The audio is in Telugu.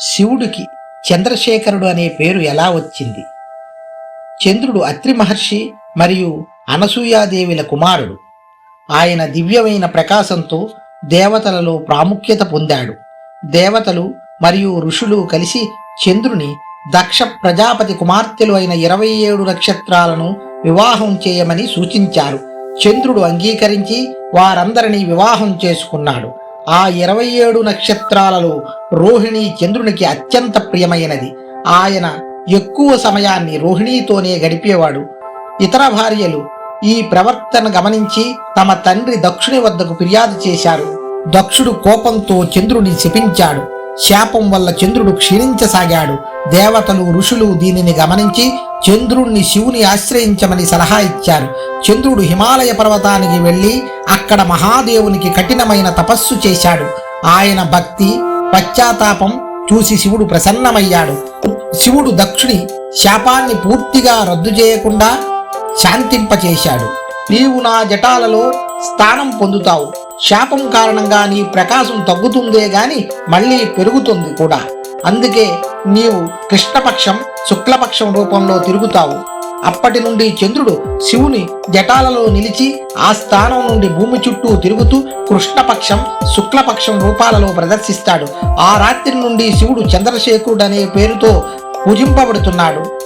శివుడికి చంద్రశేఖరుడు అనే పేరు ఎలా వచ్చింది? చంద్రుడు అత్రి మహర్షి మరియు అనసూయాదేవిల కుమారుడు. ఆయన దివ్యమైన ప్రకాశంతో దేవతలలో ప్రాముఖ్యత పొందాడు. దేవతలు మరియు ఋషులు కలిసి చంద్రుని దక్ష ప్రజాపతి కుమార్తెలు అయిన ఇరవై ఏడు నక్షత్రాలను వివాహం చేయమని సూచించారు. చంద్రుడు అంగీకరించి వారందరినీ వివాహం చేసుకున్నాడు. ఆ ఇరవై ఏడు నక్షత్రాలలో రోహిణి చంద్రునికి అత్యంత ప్రియమైనది. ఆయన ఎక్కువ సమయాన్ని రోహిణితోనే గడిపేవాడు. ఇతర భార్యలు ఈ ప్రవర్తన గమనించి తమ తండ్రి దక్షుని వద్దకు ఫిర్యాదు చేశారు. దక్షుడు కోపంతో చంద్రుని శపించాడు. శాపం వల్ల చంద్రుడు క్షీణించసాగాడు. దేవతలు ఋషులు దీనిని గమనించి చంద్రుణ్ణి శివుని ఆశ్రయించమని సలహా ఇచ్చారు. చంద్రుడు హిమాలయ పర్వతానికి వెళ్ళి అక్కడ మహాదేవునికి కఠినమైన తపస్సు చేశాడు. ఆయన భక్తి పశ్చాత్తాపం చూసి శివుడు ప్రసన్నమయ్యాడు. శివుడు దక్షుని శాపాన్ని పూర్తిగా రద్దు చేయకుండా శాంతింపచేశాడు. నీవు నా జటాలలో స్థానం పొందుతావు. శాపం కారణంగా నీ ప్రకాశం తగ్గుతుందే గాని మళ్ళీ పెరుగుతుంది కూడా. అందుకే నీవు కృష్ణపక్షం శుక్లపక్షం రూపంలో తిరుగుతావు. అప్పటి నుండి చంద్రుడు శివుని జటాలలో నిలిచి ఆ స్థానం నుండి భూమి చుట్టూ తిరుగుతూ కృష్ణపక్షం శుక్లపక్షం రూపాలలో ప్రదర్శిస్తాడు. ఆ రాత్రి నుండి శివుడు చంద్రశేఖరుడు అనే పేరుతో పూజింపబడుతున్నాడు.